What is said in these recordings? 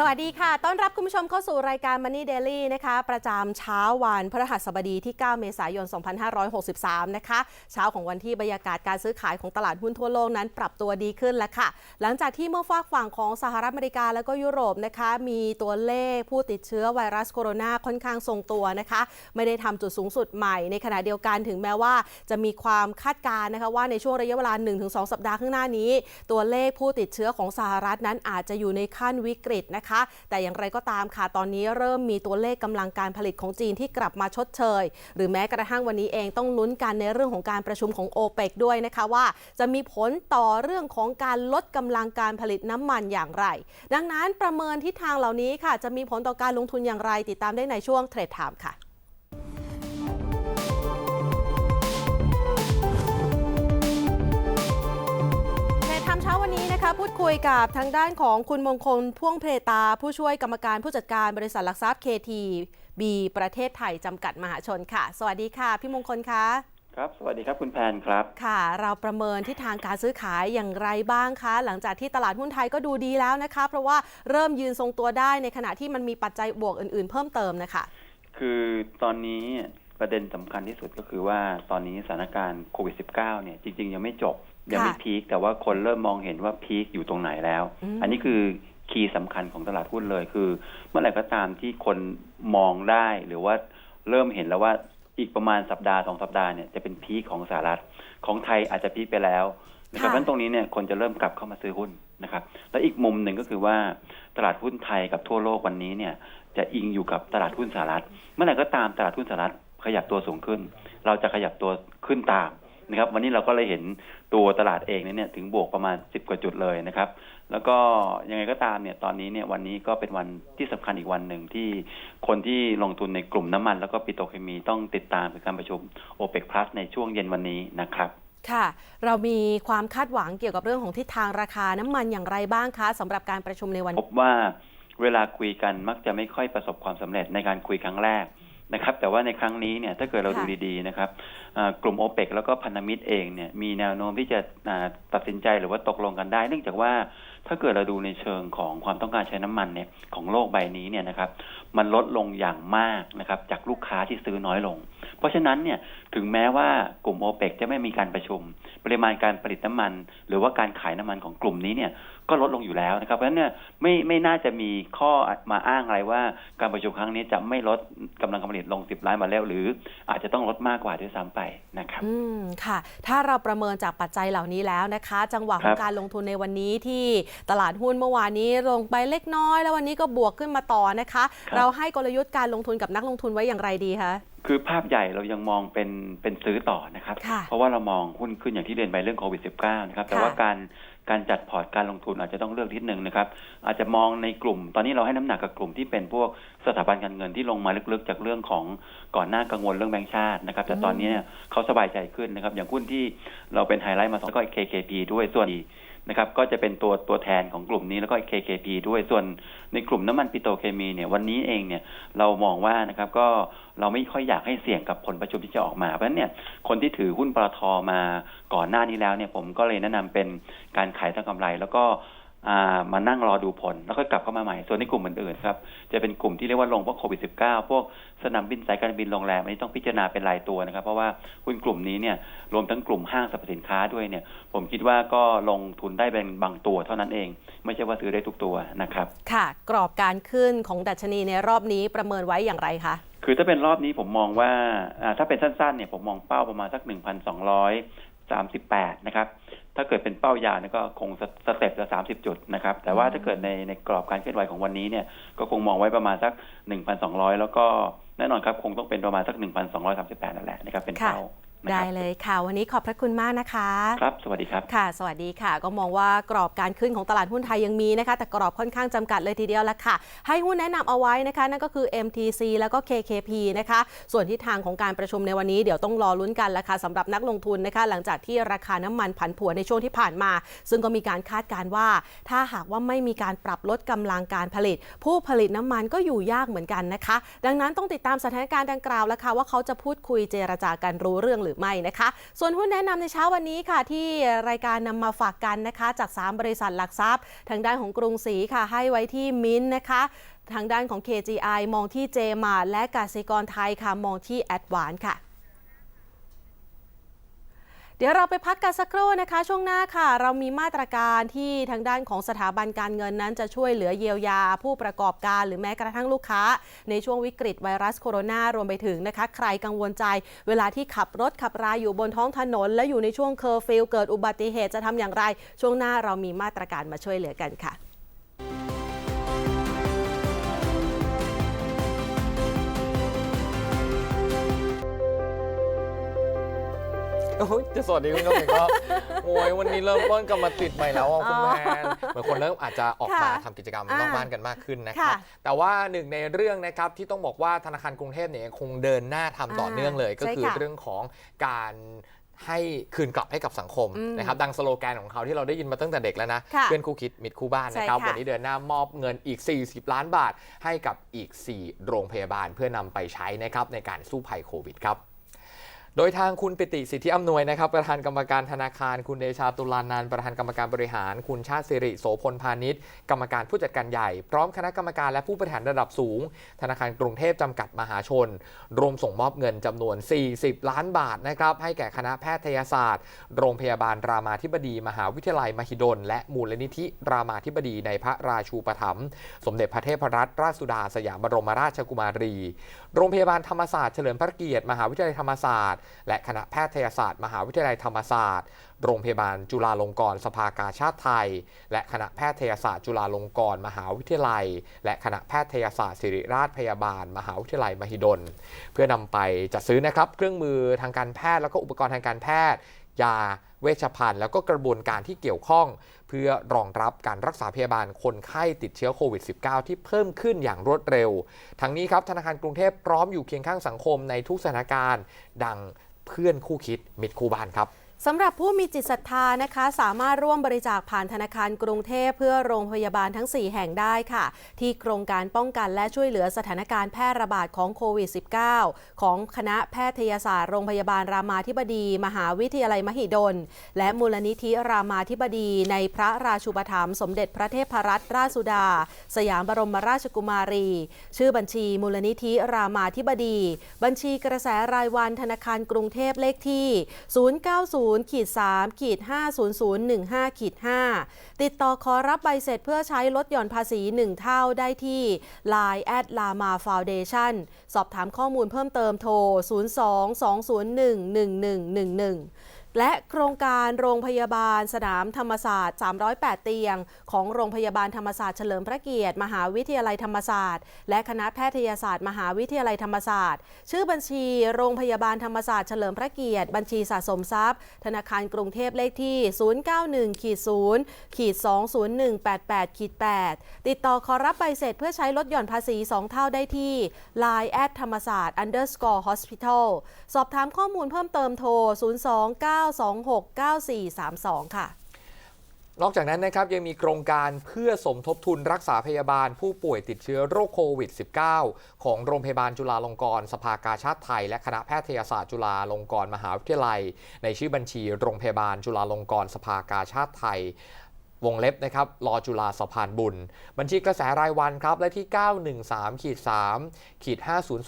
สวัสดีค่ะ ต้อนรับคุณผู้ชมเข้าสู่รายการ Money Daily นะคะ ประจำเช้าวันพฤหัสบดีที่ 9 เมษายน 2563 นะคะ เช้าของวันที่บรรยากาศการซื้อขายของตลาดหุ้นทั่วโลกนั้นปรับตัวดีขึ้นแล้วค่ะ หลังจากที่เมื่อฝากฝั่งของสหรัฐอเมริกาแล้วก็ยุโรปนะคะ มีตัวเลขผู้ติดเชื้อไวรัสโคโรนาค่อนข้างทรงตัวนะคะ ไม่ได้ทำจุดสูงสุดใหม่ในขณะเดียวกันถึงแม้ว่าจะมีความคาดการณ์นะคะว่าในช่วงระยะเวลา 1-2 สัปดาห์ข้างหน้านี้ ตัวเลขผู้ติดเชื้อของสหรัฐนั้นอาจจะอยู่ในขั้นวิกฤตนะคะแต่อย่างไรก็ตามค่ะ ตอนนี้เริ่มมีตัวเลขกำลังการผลิตของจีนที่กลับมาชดเชย หรือแม้กระทั่งวันนี้เองต้องลุ้นกันในเรื่องของการประชุมของโอเปกด้วยนะคะว่า จะมีผลต่อเรื่องของการลดกำลังการผลิตน้ำมันอย่างไร ดังนั้นประเมินทิศทางเหล่านี้ค่ะ จะมีผลต่อการลงทุนอย่างไร ติดตามได้ในช่วงเทรดไทม์ค่ะ วันนี้นะคะพูดคุยกับทางด้านของคุณมงคลพ่วงเพตา ผู้ช่วยกรรมการผู้จัดการบริษัทหลักทรัพย์ KT B ประเทศไทยจำกัดมหาชนค่ะ สวัสดีค่ะ พี่มงคลคะครับ สวัสดีครับคุณแพนครับ ค่ะ เราประเมินทิศทางการซื้อขายอย่างไรบ้างคะ หลังจากที่ตลาดหุ้นไทยก็ดูดีแล้วนะคะ เพราะว่าเริ่มยืนทรงตัวได้ในขณะที่มันมีปัจจัยบวกอื่น ๆ เพิ่มเติมนะคะ คือตอนนี้ประเด็นสำคัญที่สุดก็คือว่าตอนนี้สถานการณ์โควิด -19 เนี่ยจริง ๆ ยังไม่จบ ยังไม่พีคแต่ว่าคนเริ่มมองเห็นว่าพีคอยู่ตรงไหนแล้วอืมอันนี้คือคีย์สำคัญของตลาดหุ้นเลยคือ เมื่อไหร่ก็ตามที่คนมองได้หรือว่าเริ่มเห็นแล้วว่าอีกประมาณสัปดาห์สองสัปดาห์เนี่ยจะเป็นพีคของสหรัฐของไทยอาจจะพีคไปแล้วนะครับเพราะฉะนั้นตรงนี้เนี่ยคนจะเริ่มกลับเข้ามาซื้อหุ้นนะครับ แล้วอีกมุมหนึ่งก็คือว่าตลาดหุ้นไทยกับทั่วโลกวันนี้เนี่ย จะอิงอยู่กับตลาดหุ้นสหรัฐ เมื่อไหร่ก็ตามตลาดหุ้นสหรัฐขยับตัวสูงขึ้น เราจะขยับตัวขึ้นตาม นะครับ วันนี้เราก็เลยเห็นตัวตลาดเองเนี่ยถึงบวกประมาณ 10 กว่าจุดเลยนะครับ แล้วก็ยังไงก็ตามเนี่ยตอนนี้เนี่ยวันนี้ก็เป็นวันที่สำคัญอีกวันหนึ่งที่คนที่ลงทุนในกลุ่มน้ำมัน แล้วก็ปิโตรเคมีต้องติดตามการประชุมโอเปกพลัสในช่วงเย็นวันนี้นะครับค่ะ เรามีความคาดหวังเกี่ยวกับเรื่องของทิศทางราคาน้ำมันอย่างไรบ้างคะสำหรับการประชุมในวันพบว่าเวลาคุยกันมักจะไม่ค่อยประสบความสำเร็จในการคุยครั้งแรก นะครับแต่ว่าในครั้งนี้เนี่ยถ้าเกิดเราดูค่ะดีๆนะครับอ่ากลุ่มโอเปกแล้วก็พันธมิตรเองเนี่ยมีแนวโน้มที่จะอ่าตัดสินใจหรือว่าตกลงกันได้ เนื่องจากว่าถ้าเกิดเราดูในเชิงของความต้องการใช้น้ำมันเนี่ยของโลกใบนี้เนี่ยนะครับมันลดลงอย่างมากนะครับจากลูกค้าที่ซื้อน้อยลง เพราะฉะนั้นเนี่ยถึงแม้ว่ากลุ่มโอเปกจะไม่มีการประชุม ปริมาณการผลิตน้ำมัน หรือว่าการขายน้ำมันของกลุ่มนี้เนี่ย ก็ลดลงอยู่แล้วนะครับเพราะฉะนั้นเนี่ยไม่ไม่น่าจะมีข้อมาอ้างอะไรว่าการประชุมครั้งนี้จะไม่ลดกำลังการผลิตลง 10 ล้านบาร์เรลหรืออาจจะต้องลดมากกว่าด้วยซ้ำไปนะครับอืมค่ะ ถ้าเราประเมินจากปัจจัยเหล่านี้แล้วนะคะ จังหวะคขรัอบงการลงทุนในวันนี้ที่ตลาดหุ้นเมื่อวานนี้ลงไปเล็กน้อย แล้ววันนี้ก็บวกขึ้นมาต่อนะคะครับเราให้กลยุทธ์การลงทุนกับนักลงทุนไว้อย่างไรดีคะคือภาพใหญ่เรายังมองเป็นเป็นซื้อต่อนะครับค่ะเพราะว่าเรามองหุ้นขึ้นอย่างที่เรียนไปเรื่องโควิด -19 นะครับ แต่ค่ะว่าการ การจัดพอร์ตการลงทุนอาจจะต้องเลือกนิดหนึ่งนะครับ อาจจะมองในกลุ่ม ตอนนี้เราให้น้ำหนักกับกลุ่มที่เป็นพวกสถาบันการเงินที่ลงมาลึกๆ จากเรื่องของก่อนหน้ากังวลเรื่องแบงก์ชาตินะครับ แต่ตอนนี้เนี่ยเขาสบายใจขึ้นนะครับ อย่างหุ้นที่เราเป็นไฮไลท์มาสองก็ KKP ด้วยส่วน นะครับก็จะเป็นตัวตัวแทนของกลุ่มนี้แล้วก็ KKP ด้วยส่วนในกลุ่มน้ำมันปิโตรเคมีเนี่ยวันนี้เองเนี่ยเรามองว่านะครับก็เราไม่ค่อยอยากให้เสี่ยงกับผลประชุมที่จะออกมา เพราะนั้นเนี่ยคนที่ถือหุ้นปตทมาก่อนหน้านี้แล้วเนี่ยผมก็เลยแนะนำเป็นการขายทางกำไร แล้วก็ มานั่งรอดูผลแล้วก็กลับเข้ามาใหม่ ส่วนในกลุ่มอื่นๆครับจะเป็นกลุ่มที่เรียกว่าลงเพราะโควิด -19 พวกสนามบินสายการบินโรงแรมอันนี้ต้องพิจารณาเป็นรายตัวนะครับ เพราะว่าหุ้นกลุ่มนี้เนี่ยรวมทั้งกลุ่มห้างสรรพสินค้าด้วยเนี่ย ผมคิดว่าก็ลงทุนได้เป็นบางตัวเท่านั้นเอง ไม่ใช่ว่าซื้อได้ทุกตัวนะครับ ค่ะ กรอบการขึ้นของดัชนีในรอบนี้ประเมินไว้อย่างไรคะคือถ้าเป็นรอบนี้ผมมองว่าอ่าถ้าเป็นสั้นๆเนี่ยผมมองเป้าประมาณสัก 1,238นะครับ ถ้าเกิดเป็นเป้ายาวเนี่ยก็คงสสเต็ปละ30จุดนะครับ แต่ว่าถ้าเกิดในในกรอบการเคลื่อนไหวของวันนี้เนี่ย ก็คงมองไว้ประมาณสัก1,200แล้วก็แน่นอนครับ คงต้องเป็นประมาณสัก1,238นั่นแหละนะครับเป็นเป้านะ ได้ครับเลยค่ะ วันนี้ขอบพระคุณมากนะคะ ครับ สวัสดีครับ ค่ะ สวัสดีค่ะ ก็มองว่ากรอบการขึ้นของตลาดหุ้นไทยยังมีนะคะ แต่กรอบค่อนข้างจำกัดเลยทีเดียวละค่ะ ให้หุ้นแนะนำเอาไว้นะคะ นั่นก็คือ MTC แล้วก็ KKP นะคะ ส่วนทิศทางของการประชุมในวันนี้เดี๋ยวต้องรอลุ้นกันละค่ะสำหรับนักลงทุนนะคะ หลังจากที่ราคาน้ำมันผันผวนในช่วงที่ผ่านมา ซึ่งก็มีการคาดการณ์ว่า ถ้าหากว่าไม่มีการปรับลดกำลังการผลิต ผู้ผลิตน้ำมันก็อยู่ยากเหมือนกันนะคะ ดังนั้นต้องติดตามสถานการณ์ดังกล่าวแล้วค่ะว่าเขาจะพูดคุยเจรจากันรู้เรื่องหรือรือไม่นะคะ ส่วนหุ้นแนะนำในเช้าวันนี้ค่ะ ที่รายการนำมาฝากกันนะคะ จาก 3 บริษัทหลักทรัพย์ ทางด้านของกรุงศรีค่ะ ให้ไว้ที่มินท์นะคะทางด้านของ KGI มองที่เจมาและกสิกรไทยค่ะ มองที่แอดวานค่ะ เดี๋ยวเราไปพักกันสักครู่นะคะ ช่วงหน้าค่ะ เรามีมาตรการที่ทางด้านของสถาบันการเงินนั้น จะช่วยเหลือเยียวยาผู้ประกอบการ หรือแม้กระทั่งลูกค้า ในช่วงวิกฤตไวรัสโคโรนารวมไปถึงนะคะ ใครกังวลใจ เวลาที่ขับรถขับราอยู่บนท้องถนน และอยู่ในช่วงเคอร์ฟิลเกิดอุบัติเหตุจะทำอย่างไร ช่วงหน้าเรามีมาตรการมาช่วยเหลือกันค่ะ โอ้ยจะสวัสดีคุณผู้ชมอีกรอบโอ้ยวันนี้เริ่มต้นกลับมาติดใหม่แล้วอะคุณแมนเหมือนคนเริ่มอาจจะออกมาค่ะทำกิจกรรมอ่านอกบ้านกันมากขึ้นนะครับค่ะแต่ว่าหนึ่งในเรื่องนะครับที่ต้องบอกว่าธนาคารกรุงเทพเนี่ยยังคงเดินหน้าทำต่อเนื่องเลย ก็ใช่คือค่ะเรื่องของการให้คืนกลับให้กับสังคมอืมนะครับดังสโลแกนของเขาที่เราได้ยินมาตั้งแต่เด็กแล้วนะค่ะเพื่อนคู่คิดมิตรคู่บ้านนะครับใช่ค่ะวันนี้เดินหน้ามอบเงินอีก 40 ล้านบาท ให้กับอีก 4 โรงพยาบาลเพื่อนำไปใช้นะครับในการสู้ภัยโควิดครับ โดยทางคุณปิติสิทธิอำนวยนะครับประธานกรรมการธนาคาร คุณเดชาตุลานันประธานกรรมการบริหาร คุณชาติสิริโสพลพาณิชย์กรรมการผู้จัดการใหญ่ พร้อมคณะกรรมการและผู้บริหารระดับสูง ธนาคารกรุงเทพจำกัดมหาชน รวมส่งมอบเงินจำนวน 40 ล้านบาทนะครับให้แก่คณะแพทยศาสตร์ โรงพยาบาลรามาธิบดี มหาวิทยาลัยมหิดล และมูลนิธิรามาธิบดีในพระราชูปถัมภ์สมเด็จพระเทพรัตนราชสุดาสยามบรมราชกุมารี โรงพยาบาลธรรมศาสตร์เฉลิมพระเกียรติมหาวิทยาลัยธรรมศาสตร์และคณะแพทยศาสตร์ มหาวิทยาลัยธรรมศาสตร์ โรงพยาบาลจุฬาลงกรณ์สภากาชาติไทย และคณะแพทยศาสตร์ จุฬาลงกรณ์มหาวิทยาลัย และคณะแพทยศาสตร์ศิริราชพยาบาล มหาวิทยาลัยมหิดล เพื่อนำไปจัดซื้อนะครับเครื่องมือทางการแพทย์แล้วก็อุปกรณ์ทางการแพทย์ ยา เวชภัณฑ์ แล้วก็กระบวนการที่เกี่ยวข้อง เพื่อรองรับการรักษาพยาบาลคนไข้ติดเชื้อโควิด -19 ที่เพิ่มขึ้นอย่างรวดเร็ว ทั้งนี้ครับธนาคารกรุงเทพพร้อมอยู่เคียงข้างสังคมในทุกสถานการณ์ ดังเพื่อนคู่คิดมิตรคู่บ้านครับ สำหรับผู้มีจิตศรัทธานะคะ สามารถร่วมบริจาคผ่านธนาคารกรุงเทพเพื่อโรงพยาบาลทั้ง 4 แห่งได้ค่ะ ที่โครงการป้องกันและช่วยเหลือสถานการณ์แพร่ระบาดของโควิด -19 ของคณะแพทยศาสตร์โรงพยาบาลรามาธิบดี มหาวิทยาลัยมหิดล และมูลนิธิรามาธิบดีในพระราชูปถัมภ์สมเด็จพระเทพรัตนราชสุดา สยามบรมราชกุมารี ชื่อบัญชีมูลนิธิรามาธิบดี บัญชีกระแสรายวันธนาคารกรุงเทพเลขที่ 090ขีด3ขีด50015ขีด5ติดต่อขอรับใบเสร็จเพื่อใช้ลดหย่อนภาษี 1 เท่าได้ที่ Line แอดลามาฟาวเดชั่นสอบถามข้อมูลเพิ่มเติมโทร 02-201-1111 และโครงการโรงพยาบาลสนามธรรมศาสตร์ 308 เตียง ของโรงพยาบาลธรรมศาสตร์เฉลิมพระเกียรติ มหาวิทยาลัยธรรมศาสตร์ และคณะแพทยศาสตร์ มหาวิทยาลัยธรรมศาสตร์ ชื่อบัญชีโรงพยาบาลธรรมศาสตร์เฉลิมพระเกียรติ บัญชีสะสมทรัพย์ ธนาคารกรุงเทพเลขที่ 091ขีด0ขีด20188ขีด8ติดต่อขอรับใบเสร็จเพื่อใช้ลดหย่อนภาษี 2 เท่าได้ที่ Line แอดธรรมศาสตร์ underscore hospital สอบถามข้อมูลเพิ่มเติมโทร 029 029269432 ค่ะนอกจากนั้นนะครับยังมีโครงการเพื่อสมทบทุนรักษาพยาบาลผู้ป่วยติดเชื้อโรคโควิด -19 ของโรงพยาบาลจุฬาลงกรณ์สภากาชาติไทย และคณะแพทยศาสตร์จุฬาลงกรณ์มหาวิทยาลัย ในชื่อบัญชีโรงพยาบาลจุฬาลงกรณ์สภากาชาติไทย วงเล็บนะครับรอจุฬาสะพานบุญ บัญชีกระแสรายวันครับ และที่ 913ขีด3ขีด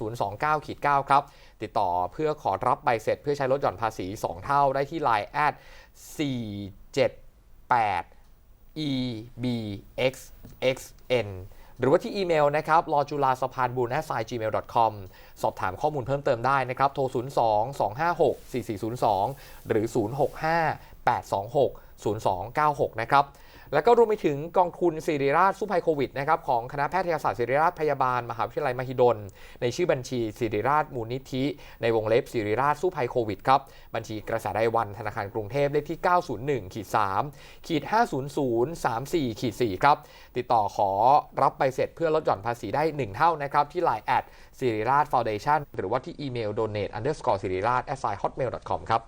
50029ขีด9ครับ ติดต่อเพื่อขอรับใบเสร็จเพื่อใช้ลดหย่อนภาษี 2 เท่าได้ที่ Line แอด478 ebxxn หรือว่าที่อีเมลนะครับรอจุฬาสะพานบุญ gmail.com สอบถามข้อมูลเพิ่มเติมได้นะครับ โทร 02 256 4402 หรือ 065 826 0296 นะครับ แล้วก็รวมไปถึงกองทุนศิริราชสู้ภัยโควิดนะครับของคณะแพทยศาสตร์ศิริราชพยาบาล มหาวิทยาลัยมหิดล ในชื่อบัญชีศิริราชมูลนิธิ ในวงเล็บศิริราชสู้ภัยโควิดครับบัญชีกระแสรายวันธนาคารกรุงเทพเลขที่ 901ขีด3ขีด50034ขีด4ครับติดต่อขอรับใบเสร็จเพื่อลดหย่อนภาษีได้ 1 เท่านะครับที่ Line แอดศิริราช Foundation หรือว่าที่อีเมล donate underscore ศิริราช hotmail com ครับ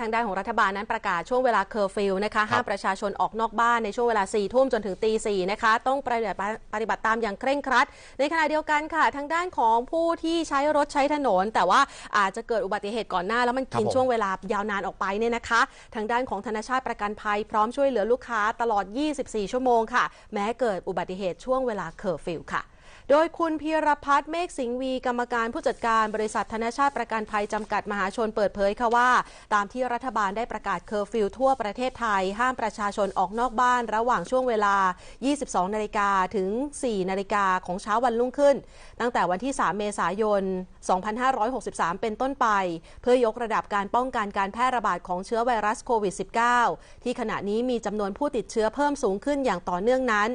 ทางด้านของรัฐบาลนั้นประกาศช่วงเวลาเคอร์ฟิวนะคะครับห้ามประชาชนออกนอกบ้านในช่วงเวลา4ี่ทุ่มจนถึงตีสี่นะคะต้องปฏิบัติปฏิบัติตามอย่างเคร่งครัด ในขณะเดียวกันค่ะ ทางด้านของผู้ที่ใช้รถใช้ถนน แต่ว่าอาจจะเกิดอุบัติเหตุก่อนหน้า แล้วมันกินครับผมช่วงเวลายาวนานออกไปเนี่ยนะคะ ทางด้านของธนาชาติประกันภัยพร้อมช่วยเหลือลูกค้าตลอด 24 ชั่วโมงค่ะ แม้เกิดอุบัติเหตุช่วงเวลาเคอร์ฟิวค่ะ โดยคุณพีรพัฒน์เมฆสิงห์วีกรรมการผู้จัดการบริษัทธนชาติประกันภัยจำกัดมหาชนเปิดเผยค่ะว่า ตามที่รัฐบาลได้ประกาศเคอร์ฟิวทั่วประเทศไทย ห้ามประชาชนออกนอกบ้านระหว่างช่วงเวลา 22 นาฬิกาถึง 4 นาฬิกาของเช้าวันรุ่งขึ้น ตั้งแต่วันที่ 3 เมษายน 2563 เป็นต้นไป เพื่อยกระดับการป้องกันการแพร่ระบาดของเชื้อไวรัสโควิด -19 ที่ขณะนี้มีจำนวนผู้ติดเชื้อเพิ่มสูงขึ้นอย่างต่อเนื่องนั้น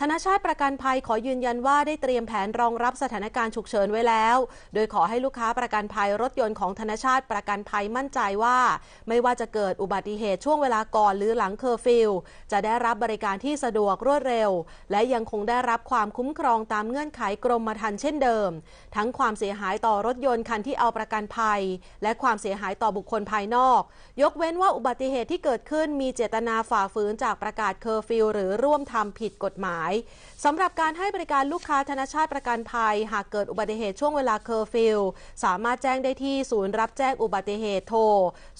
ธนาชาติประกันภัยขอยืนยันว่าได้เตรียมแผนรองรับสถานการณ์ฉุกเฉินไว้แล้ว โดยขอให้ลูกค้าประกันภัยรถยนต์ของธนาชาติประกันภัยมั่นใจว่า ไม่ว่าจะเกิดอุบัติเหตุช่วงเวลาก่อนหรือหลังเคอร์ฟิวจะได้รับบริการที่สะดวกรวดเร็ว และยังคงได้รับความคุ้มครองตามเงื่อนไขกรมธรรม์เช่นเดิม ทั้งความเสียหายต่อรถยนต์คันที่เอาประกันภัย และความเสียหายต่อบุคคลภายนอก ยกเว้นว่าอุบัติเหตุที่เกิดขึ้นมีเจตนาฝ่าฝืนจากประกาศเคอร์ฟิวหรือร่วมทำผิดกฎหมายสำหรับการให้บริการลูกค้าธนาชาติประกันภัย หากเกิดอุบัติเหตุช่วงเวลาเคอร์ฟิวสามารถแจ้งได้ที่ศูนย์รับแจ้งอุบัติเหตุโทร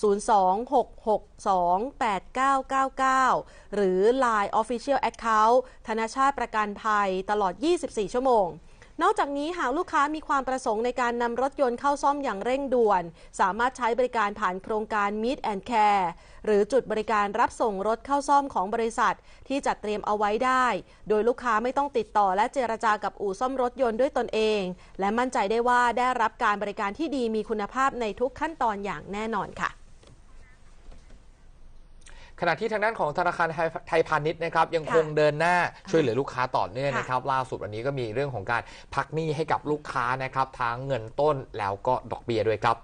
026628999 หรือ Line Official Account ธนาชาติประกันภัยตลอด 24 ชั่วโมง นอกจากนี้หากลูกค้ามีความประสงค์ในการนำรถยนต์เข้าซ่อมอย่างเร่งด่วน สามารถใช้บริการผ่านโครงการ Meet and Care หรือจุดบริการรับส่งรถเข้าซ่อมของบริษัท ที่จัดเตรียมเอาไว้ได้ โดยลูกค้าไม่ต้องติดต่อและเจรจากับอู่ซ่อมรถยนต์ด้วยตนเอง และมั่นใจได้ว่าได้รับการบริการที่ดีมีคุณภาพในทุกขั้นตอนอย่างแน่นอนค่ะ ขณะที่ทางด้านของธนาคารไทยไทยพาณิชย์นะครับยังคงค่ะเดินหน้าช่วยเหลือลูกค้าต่อเนื่องค่ะนะครับล่าสุดวันนี้ก็มีเรื่องของการพักหนี้ให้กับลูกค้านะครับทั้งเงินต้นแล้วก็ดอกเบี้ยด้วยครับ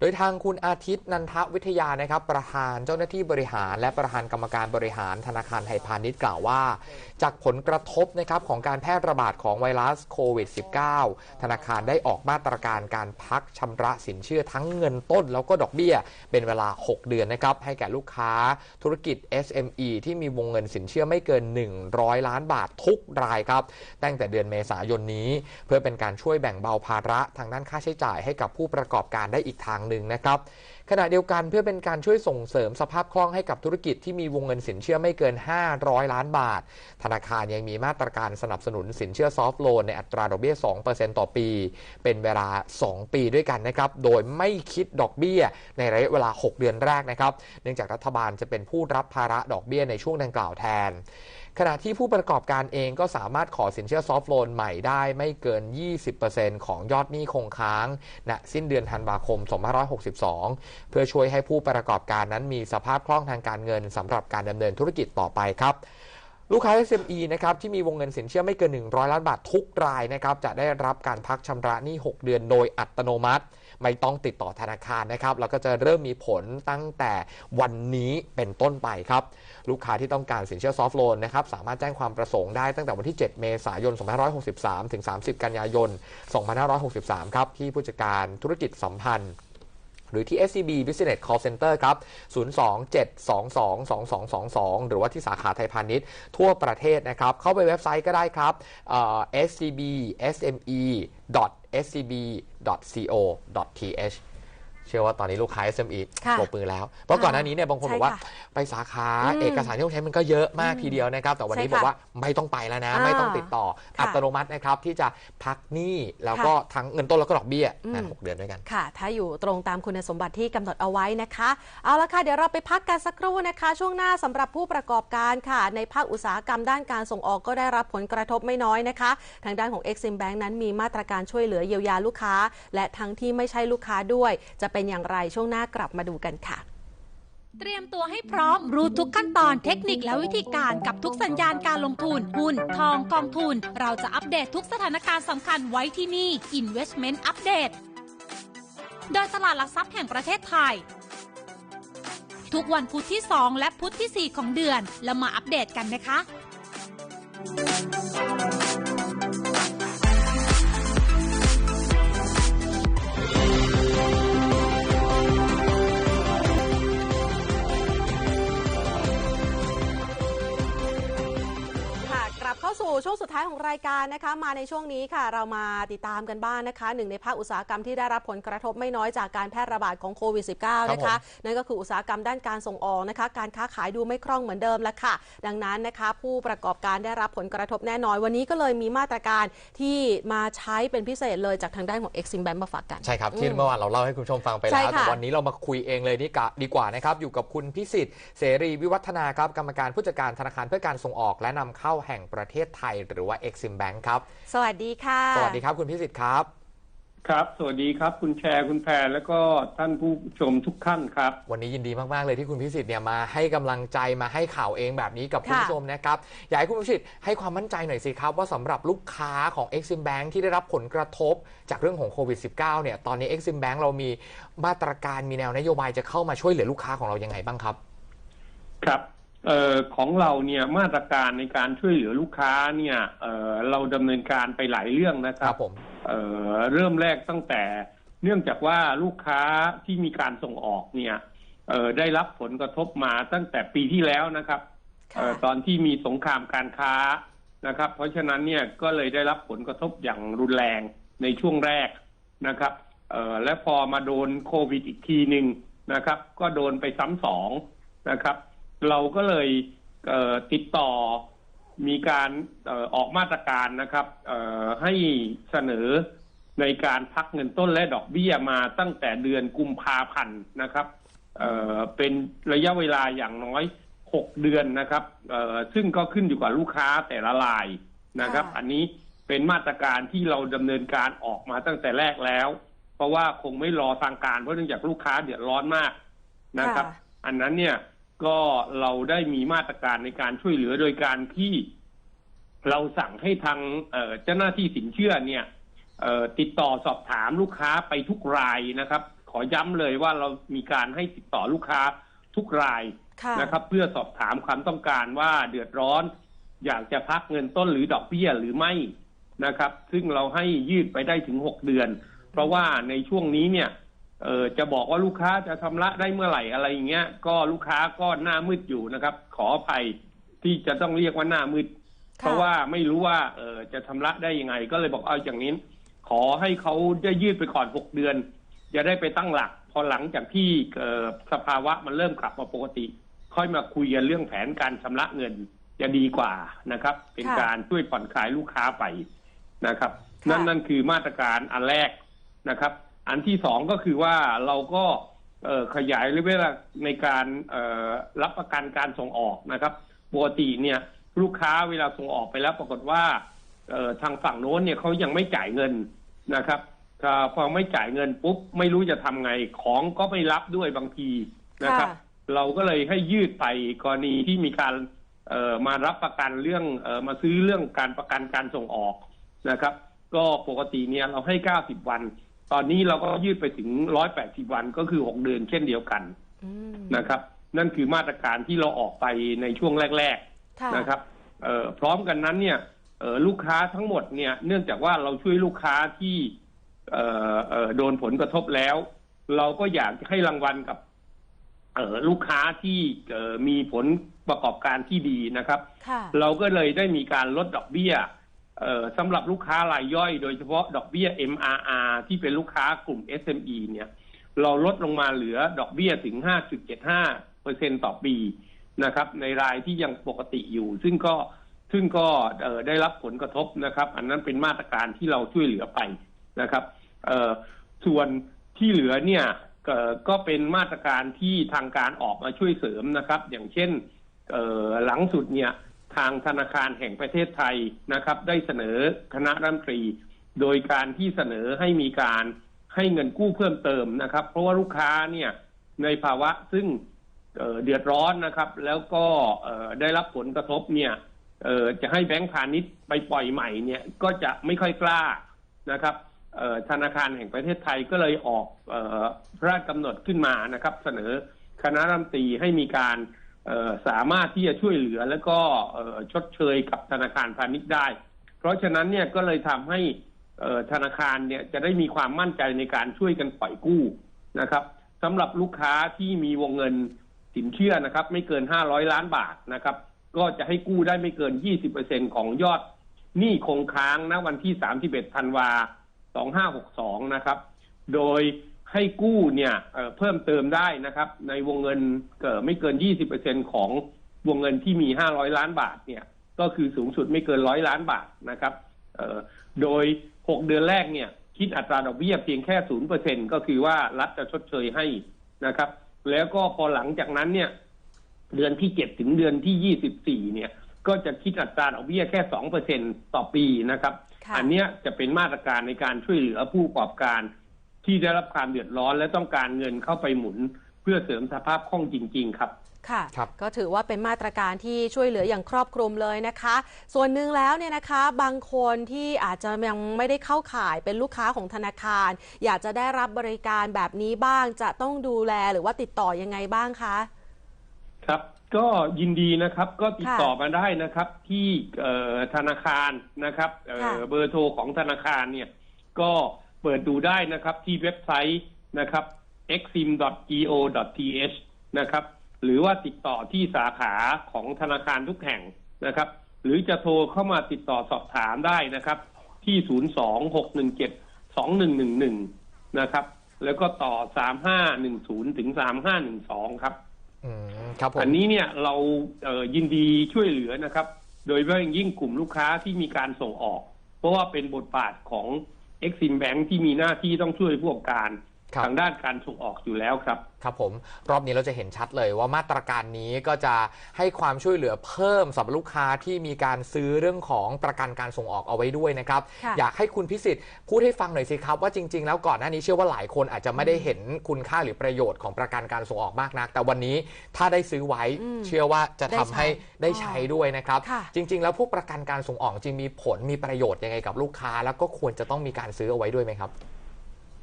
โดยทางคุณอาทิตย์นันทวิทยานะครับ ประธานเจ้าหน้าที่บริหาร และประธานกรรมการบริหารธนาคารไทยพาณิชย์กล่าวว่า จากผลกระทบนะครับของการแพร่ระบาดของไวรัสโควิด -19 ธนาคารได้ออกมาตรการการพักชำระสินเชื่อทั้งเงินต้น แล้วก็ดอกเบี้ย เป็นเวลา 6 เดือนนะครับให้แก่ลูกค้าธุรกิจ SME ที่มีวงเงินสินเชื่อไม่เกิน 100 ล้านบาททุกรายครับ ตั้งแต่เดือนเมษายนนี้ เพื่อเป็นการช่วยแบ่งเบาภาระทางด้านค่าใช้จ่ายให้กับผู้ประกอบการได้อีกทางหนึ่งนะครับขณะเดียวกันเพื่อเป็นการช่วยส่งเสริมสภาพคล่องให้กับธุรกิจที่มีวงเงินสินเชื่อไม่เกิน 500 ล้านบาท ธนาคารยังมีมาตรการสนับสนุนสินเชื่อซอฟท์โลนในอัตราดอกเบี้ย 2%ต่อปี เป็นเวลา 2 ปีด้วยกันนะครับ โดยไม่คิดดอกเบี้ยในระยะเวลา 6 เดือนแรกนะครับ เนื่องจากรัฐบาลจะเป็นผู้รับภาระดอกเบี้ยในช่วงดังกล่าวแทนขณะที่ผู้ประกอบการเองก็สามารถขอสินเชื่อซอฟท์โลนใหม่ได้ไม่เกิน 20%ของยอดหนี้คงค้างณสิ้นเดือนธันวาคม 2562เพื่อช่วยให้ผู้ประกอบการนั้นมีสภาพคล่องทางการเงินสำหรับการดำเนินธุรกิจต่อไปครับลูกค้า SME นะครับที่มีวงเงินสินเชื่อไม่เกิน 100 ล้านบาททุกรายนะครับจะได้รับการพักชำระหนี้ 6 เดือนโดยอัตโนมัติ ไม่ต้องติดต่อธนาคารนะครับแล้วก็จะเริ่มมีผลตั้งแต่วันนี้เป็นต้นไปครับ ลูกค้าที่ต้องการสินเชื่อซอฟท์โลนนะครับสามารถแจ้งความประสงค์ได้ตั้งแต่วันที่ 7 เมษายน 2563 ถึง 30 กันยายน 2563 ครับที่ผู้จัดการธุรกิจสัมพันธ์ หรือที่ SCB Business Call Center ครับ 027222222 หรือว่าที่สาขาไทยพาณิชย์ทั่วประเทศนะครับ เข้าไปเว็บไซต์ก็ได้ครับ scbsme.scb.co.th เชื่อว่าตอนนี้ลูกค้า SME ค่ะปรบมือแล้ว เพราะก่อนหน้านี้เนี่ยบางคนใช่บอกว่าค่ะไปสาขาอืมเอกสารที่ต้องใช้มันก็เยอะมากทีเดียวนะครับ แต่วันนี้ใช่บค่ะอกว่าไม่ต้องไปแล้วนะ อ่าไม่ต้องติดต่อ ค่ะอัตโนมัตินะครับที่จะพักหนี้แล้วก็ทั้งเงินต้นแล้วก็ดอกเบี้ยนานหกเดือนด้วยกัน ค่ะ ถ้าอยู่ตรงตามคุณสมบัติที่กำหนดเอาไว้นะคะ เอาละค่ะ เดี๋ยวเราไปพักกันสักครู่นะคะ ช่วงหน้าสำหรับผู้ประกอบการค่ะ ในภาคอุตสาหกรรมด้านการส่งออกก็ได้รับผลกระทบไม่น้อยนะคะ ทางด้านของ Exim Bank นั้นมีมาตรการช่วยเหลือเยียวยาลูกค้า และทั้งที่ไม่ใช่ลูกค้าด้วยจะเป็นป็นอย่างไรช่วงหน้ากลับมาดูกันค่ะ เตรียมตัวให้พร้อมรู้ทุกขั้นตอนเทคนิคและวิธีการกับทุกสัญญาณการลงทุน หุ้น ทองกองทุน เราจะอัปเดตทุกสถานการณ์สำคัญไว้ที่นี่ Investment Update โดยตลาดหลักทรัพย์แห่งประเทศไทยทุกวันพุธที่ 2 และพุธที่ 4 ของเดือน แล้วมาอัปเดตกันนะคะายของรายการนะคะ มาในช่วงนี้ค่ะ เรามาติดตามกันบ้างนะคะ หนึ่งในภาคอุตสาหกรรมที่ได้รับผลกระทบไม่น้อยจากการแพร่ระบาดของโควิด -19 นะคะ นั่นก็คืออุตสาหกรรมด้านการส่งออกนะคะ การค้าขายดูไม่คล่องเหมือนเดิมแล้วค่ะ ดังนั้นนะคะ ผู้ประกอบการได้รับผลกระทบแน่นอน วันนี้ก็เลยมีมาตรการที่มาใช้เป็นพิเศษเลยจากทางด้านของ Exim Bank มาฝากกัน ใช่ครับ ที่อืมเมื่อวานเราเล่าให้คุณผู้ชมฟังไปใช่แล้วค่ะแต่วันนี้เรามาคุยเองเลยนี่กะดีกว่านะครับ อยู่กับคุณพิสิทธิ์เสรีวิวัฒนาครับ กรรมการผู้จัดการธนาคารเพื่อการส่งออก และนำเข้าแห่งประเทศไทยหรือว่า Exim Bank ครับ สวัสดีค่ะ สวัสดีครับคุณพิสิทธิ์ครับ ครับ สวัสดีครับ คุณแชร์คุณแพรแล้วก็ท่านผู้ชมทุกท่านครับ วันนี้ยินดีมาก ๆ เลยที่คุณพิสิทธิ์เนี่ยมาให้กำลังใจมาให้ข่าวเองแบบนี้กับคุณค่ะผู้ชมนะครับ อยากให้คุณพิสิทธิ์ให้ความมั่นใจหน่อยสิครับ ว่าสำหรับลูกค้าของ Exim Bank ที่ได้รับผลกระทบจากเรื่องของโควิด -19 เนี่ยตอนนี้ Exim Bank เรามีมาตรการมีแนวนโยบายจะเข้ามาช่วยเหลือลูกค้าของเรายังไงบ้างครับ ครับเอ่อของเราเนี่ยมาตรการในการช่วยเหลือลูกค้าเนี่ยเอ่อเราดำเนินการไปหลายเรื่องนะคครัรับบผมเอ่อเริ่มแรกตั้งแต่เนื่องจากว่าลูกค้าที่มีการส่งออกเนี่ยเอ่อได้รับผลกระทบมาตั้งแต่ปีที่แล้วนะครับค่ะเอ่อตอนที่มีสงครามการค้านะครับ เพราะฉะนั้นเนี่ยก็เลยได้รับผลกระทบอย่างรุนแรงในช่วงแรกนะครับเอ่อและพอมาโดนโควิดอีกทีหนึ่งนะครับ ก็โดนไปซ้ำสองนะครับ เราก็เลยเอ่อติดต่อมีการเอ่อออกมาตรการนะครับเอ่อให้เสนอในการพักเงินต้นและดอกเบี้ยมาตั้งแต่เดือนกุมภาพันธ์นะครับเอ่อเป็นระยะเวลาอย่างน้อยหกเดือนนะครับเอ่อซึ่งก็ขึ้นอยู่กับลูกค้าแต่ละรายนะครับค่ะอันนี้เป็นมาตรการที่เราดำเนินการออกมาตั้งแต่แรกแล้ว เพราะว่าคงไม่รอทางการเพราะเนื่องจากลูกค้าเดือดร้อนมากนะครับค่ะอันนั้นเนี่ย ก็เราได้มีมาตรการในการช่วยเหลือโดยการที่เราสั่งให้ทางเอ่อเจ้าหน้าที่สินเชื่อเนี่ยเอ่อติดต่อสอบถามลูกค้าไปทุกรายนะครับ ขอย้ำเลยว่าเรามีการให้ติดต่อลูกค้าทุกรายค่ะนะครับ เพื่อสอบถามความต้องการว่าเดือดร้อน อยากจะพักเงินต้นหรือดอกเบี้ยหรือไม่นะครับ ซึ่งเราให้ยืดไปได้ถึงหกเดือน เพราะว่าในช่วงนี้เนี่ย เออจะบอกว่าลูกค้าจะชำระได้เมื่อไหร่อะไรอย่างเงี้ย ก็ลูกค้าก็หน้ามืดอยู่นะครับ ขออภัยที่จะต้องเรียกว่าหน้ามืด เพราะว่าไม่รู้ว่าเออจะชำระได้ยังไง ก็เลยบอกเอาอย่างนี้ ขอให้เขาได้ยืดไปก่อนหกเดือน จะได้ไปตั้งหลัก พอหลังจากที่เอ่อสภาวะมันเริ่มกลับมาปกติ ค่อยมาคุยกันเรื่องแผนการชำระเงินจะดีกว่านะครับ เป็นค่ะการช่วยผ่อนคลายลูกค้าไปนะครับค่ะนั่นนั่นคือมาตรการอันแรกนะครับ อันที่สองก็คือว่าเราก็เอ่อขยายระยะเวลาในการเอ่อรับประกันการส่งออกนะครับปกติเนี่ยลูกค้าเวลาส่งออกไปแล้วปรากฏว่าเอ่อทางฝั่งโน้นเนี่ยเขายังไม่จ่ายเงินนะครับถ้าพอไม่จ่ายเงินปุ๊บไม่รู้จะทำไงของก็ไม่รับด้วยบางทีนะครับค่ะเราก็เลยให้ยืดไปกรณีที่มีการเอ่อมารับประกันเรื่องเออมาซื้อเรื่องการประกันการส่งออกนะครับ ก็ปกติเนี่ยเราให้ 90 วัน ตอนนี้เราก็ยืดไปถึง180วันก็คือ6เดือนเช่นเดียวกันอืมนะครับ นั่นคือมาตรการที่เราออกไปในช่วงแรกค่ะๆนะครับเอ่อพร้อมกันนั้นเนี่ยเอ่อลูกค้าทั้งหมดเนี่ย เนื่องจากว่าเราช่วยลูกค้าที่เอ่อเอ่อโดนผลกระทบแล้ว เราก็อยากจะให้รางวัลกับเอ่อลูกค้าที่เอ่อมีผลประกอบการที่ดีนะครับค่ะเราก็เลยได้มีการลดดอกเบี้ยเอ่อ สำหรับลูกค้ารายย่อย โดยเฉพาะดอกเบี้ย MRR ที่เป็นลูกค้ากลุ่ม SME เนี่ย เราลดลงมาเหลือดอกเบี้ยถึง 5.75เปอร์เซ็นต่อปีนะครับ ในรายที่ยังปกติอยู่ ซึ่งก็ซึ่งก็เอ่อได้รับผลกระทบนะครับ อันนั้นเป็นมาตรการที่เราช่วยเหลือไปนะครับเอ่อส่วนที่เหลือเนี่ยก็เป็นมาตรการที่ทางการออกมาช่วยเสริมนะครับ อย่างเช่นหลังสุดเนี่ย ทางธนาคารแห่งประเทศไทยนะครับ ได้เสนอคณะรัฐมนตรี โดยการที่เสนอให้มีการให้เงินกู้เพิ่มเติมนะครับ เพราะว่าลูกค้าเนี่ยในภาวะซึ่งเเดือดร้อนนะครับ แล้วก็ได้รับผลกระทบเนี่ยจะให้แบงก์พาณิชย์ไปปล่อยใหม่เนี่ยก็จะไม่ค่อยกล้านะครับธนาคารแห่งประเทศไทยก็เลยออกออพระราชกำหนดขึ้นมานะครับ เสนอคณะรัฐมนตรีให้มีการ สามารถที่จะช่วยเหลือแล้วก็ชดเชยกับธนาคารพาณิชย์ได้ เพราะฉะนั้นเนี่ยก็เลยทำให้ธนาคารเนี่ยจะได้มีความมั่นใจในการช่วยกันปล่อยกู้นะครับสำหรับลูกค้าที่มีวงเงินสินเชื่อนะครับ ไม่เกิน 500 ล้านบาทนะครับ ก็จะให้กู้ได้ไม่เกิน 20%ของยอดหนี้คงค้างณวันที่ 31ธันวา2562 นะครับ โดย ให้กู้เนี่ยเอ่อเพิ่มเติมได้นะครับ ในวงเงินเกิดไม่เกิน 20%ของวงเงินที่มี 500 ล้านบาทเนี่ยก็คือสูงสุดไม่เกินร้อยล้านบาทนะครับเอ่อโดย 6 เดือนแรกเนี่ยคิดอัตราดอกเบี้ยเพียงแค่ศูนย์เปอร์เซ็นก็คือว่ารัฐจะชดเชยให้นะครับ แล้วก็พอหลังจากนั้นเนี่ยเดือนที่เจ็ดถึงเดือนที่ยี่สิบสี่เนี่ยก็จะคิดอัตราดอกเบี้ยแค่สองเปอร์เซ็นต่อปีนะครับค่ะอันเนี้ยจะเป็นมาตรการในการช่วยเหลือผู้ประกอบการ ที่ได้รับความเดือดร้อนและต้องการเงินเข้าไปหมุน เพื่อเสริมสภาพคล่องจริง ๆ ครับค่ะครับก็ถือว่าเป็นมาตรการที่ช่วยเหลืออย่างครอบคลุมเลยนะคะ ส่วนหนึ่งแล้วเนี่ยนะคะ บางคนที่อาจจะยังไม่ได้เข้าข่ายเป็นลูกค้าของธนาคาร อยากจะได้รับบริการแบบนี้บ้างจะต้องดูแลหรือว่าติดต่อยังไงบ้างคะ ครับก็ยินดีนะครับก็ติดค่ะต่อมาได้นะครับ ที่เอ่อธนาคารนะครับเอ่อค่ะเบอร์โทรของธนาคารเนี่ยก็ เปิดดูได้นะครับที่เว็บไซต์นะครับ exim.go.th นะครับหรือว่าติดต่อที่สาขาของธนาคารทุกแห่งนะครับ หรือจะโทรเข้ามาติดต่อสอบถามได้นะครับ ที่ 026172111 นะครับ แล้วก็ต่อ 3510 ถึง 3512 ครับอืมครับผมอันนี้เนี่ยเราเอ่อยินดีช่วยเหลือนะครับ โดยเฉพาะอย่างยิ่งกลุ่มลูกค้าที่มีการส่งออก เพราะว่าเป็นบทบาทของ เอ็กซิมแบงค์ที่มีหน้าที่ต้องช่วยผู้ประกอบการ ทางด้านการส่งออกอยู่แล้วครับ ครับผมรอบนี้เราจะเห็นชัดเลยว่ามาตรการนี้ก็จะให้ความช่วยเหลือเพิ่มสำหรับลูกค้าที่มีการซื้อเรื่องของประกันการส่งออกเอาไว้ด้วยนะครับ ค่ะอยากให้คุณพิสิทธิ์พูดให้ฟังหน่อยสิครับ ว่าจริง ๆ แล้วก่อนหน้านี้เชื่อว่าหลายคนอาจจะไม่ได้เห็นคุณค่าหรือประโยชน์ของประกันการส่งออกมากนัก แต่วันนี้ถ้าได้ซื้อไว้อืมเชื่อว่าจะทำให้ได้ได้ใช้ใช้ด้วยนะครับ ค่ะ จริง ๆ แล้วพวกประกันการส่งออกจริงมีผลมีประโยชน์ยังไงกับลูกค้า แล้วก็ควรจะต้องมีการซื้อเอาไว้ด้วยไหมครับ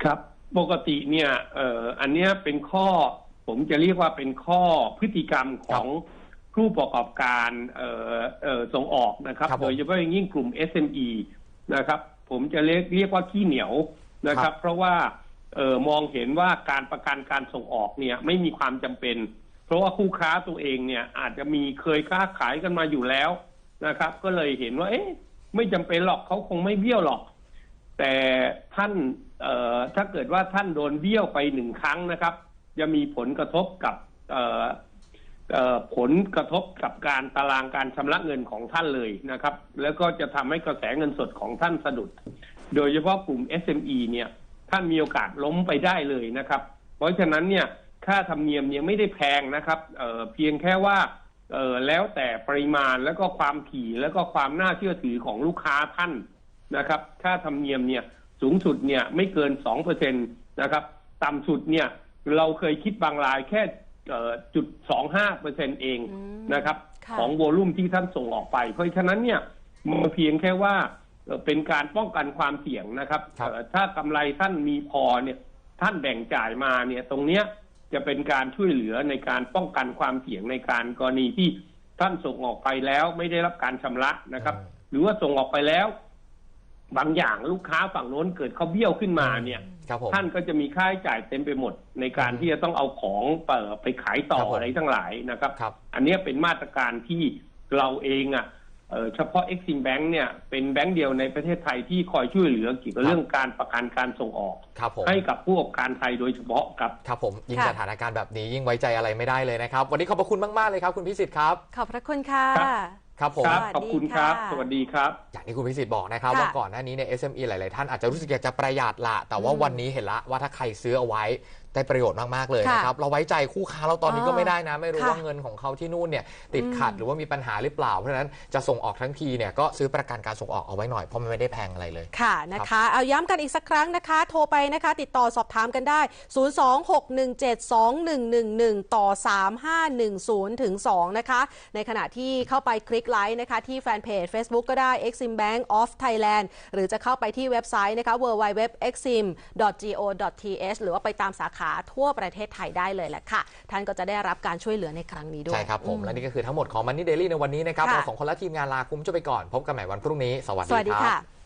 ครับ ปกติเนี่ยเอ่ออันเนี้ยเป็นข้อ ผมจะเรียกว่าเป็นข้อพฤติกรรมของผู้ประกอบการเอ่อเอ่อส่งออกนะครับ ครับผม โดยเฉพาะอย่างยิ่งกลุ่ม SME นะครับ ผมจะเรียกเรียกว่าขี้เหนียวนะคครัรับบเพราะว่าเอ่อมองเห็นว่าการประกันการส่งออกเนี่ยไม่มีความจำเป็น เพราะว่าคู่ค้าตัวเองเนี่ยอาจจะมีเคยค้าขายกันมาอยู่แล้วนะครับ ก็เลยเห็นว่า เอ๊ะไม่จำเป็นหรอกเขาคงไม่เบี้ยวหรอก แต่ท่านเอ่อ ถ้าเกิดว่าท่านโดนเบี้ยวไปหนึ่งครั้งนะครับ จะมีผลกระทบกับผลกระทบกับการตารางการชำระเงินของท่านเลยนะครับ แล้วก็จะทำให้กระแสเงินสดของท่านสะดุด โดยเฉพาะกลุ่ม SME เนี่ยท่านมีโอกาสล้มไปได้เลยนะครับ เพราะฉะนั้นเนี่ยค่าธรรมเนียมเนี่ยไม่ได้แพงนะครับเเพียงแค่ว่าเออแล้วแต่ปริมาณแล้วก็ความถี่แล้วก็ความน่าเชื่อถือของลูกค้าท่านนะครับ ค่าธรรมเนียมเนี่ย สูงสุดเนี่ยไม่เกินสองเปอร์เซ็นตนะครับ ต่ำสุดเนี่ยเราเคยคิดบางรายแค่จุดสองห้าเปอร์เซ็นเองอืมนะครับค่ะของโวลุ่มที่ท่านส่งออกไป เพราะฉะนั้นเนี่ยมันเพียงแค่ว่าเอ่อเป็นการป้องกันความเสี่ยงนะครับครับเอ่อถ้ากำไรท่านมีพอเนี่ยท่านแบ่งจ่ายมาเนี่ยตรงเนี้ยจะเป็นการช่วยเหลือในการป้องกันความเสี่ยงในการกรณีที่ท่านส่งออกไปแล้วไม่ได้รับการชำระนะครับ หรือว่าส่งออกไปแล้ว บางอย่างลูกค้าฝั่งโน้นเกิดเขาเบี้ยวขึ้นมาเนี่ยครับผม ท่านก็จะมีค่าใช้จ่ายเต็มไปหมด ในการอืมที่จะต้องเอาของเปิดไปขายต่อครับผม อะไรทั้งหลายนะครับ ครับ อันเนี้ยเป็นมาตรการที่เราเองอะเอ่อเฉพาะ Exim Bank เนี่ยเป็นแบงก์เดียวในประเทศไทยที่คอยช่วยเหลือเกี่ยวกับครับ เรื่องการประกันการส่งออก ครับผม ให้กับผู้ประกอบการไทยโดยเฉพาะครับ ครับผมยิ่งค่ะ สถานการณ์แบบนี้ยิ่งไว้ใจอะไรไม่ได้เลยนะครับ วันนี้ขอบพระคุณมาก ๆ เลยครับ คุณพิสิทธิ์ครับ ขอบพระคุณค่ะ ครับ ครับผมครับสวัสดีขอบคุณครับค่ะสวัสดีครับ อย่างที่คุณพิสิทธิ์บอกนะครับค่ะว่าก่อนหน้านี้เนี่ย SME หลาย ๆ ท่านอาจจะรู้สึกอยากจะประหยัดละแต่ว่าอืมวันนี้เห็นละว่าถ้าใครซื้อเอาไว้ ได้ประโยชน์มาก ๆ เลยค่ะนะครับ เราไว้ใจคู่ค้าเราตอนนี้อ๋อก็ไม่ได้นะ ไม่รู้ค่ะว่าเงินของเขาที่นู่นเนี่ยติดขัดอืมหรือว่ามีปัญหาหรือเปล่า เพราะฉะนั้นจะส่งออกทั้งทีเนี่ยก็ซื้อประกันการส่งออกเอาไว้หน่อยเพราะมันไม่ได้แพงอะไรเลยค่ะนะคะเอาย้ำกันอีกสักครั้งนะคะ โทรไปนะคะ ติดต่อสอบถามกันได้ 026172111 ต่อ 3510ถึง2นะคะ ในขณะที่เข้าไปคลิกไลค์นะคะ ที่แฟนเพจ Facebook ก็ได้ Exim Bank of Thailand หรือจะเข้าไปที่เว็บไซต์นะคะ www.exim.go.th หรือว่าไปตามสาขาทั่วประเทศไทยได้เลยแหละค่ะ ท่านก็จะได้รับการช่วยเหลือในครั้งนี้ด้วย ใช่ครับผมอืและนี่ก็คือทั้งหมดของ Money Daily ในวันนี้นะครับค่ะ เราสองคนและทีมงานลาคุณผู้ชมไปก่อน พบกันใหม่วันพรุ่งนี้ สวัสสวัสดีดีครัค่ะ บ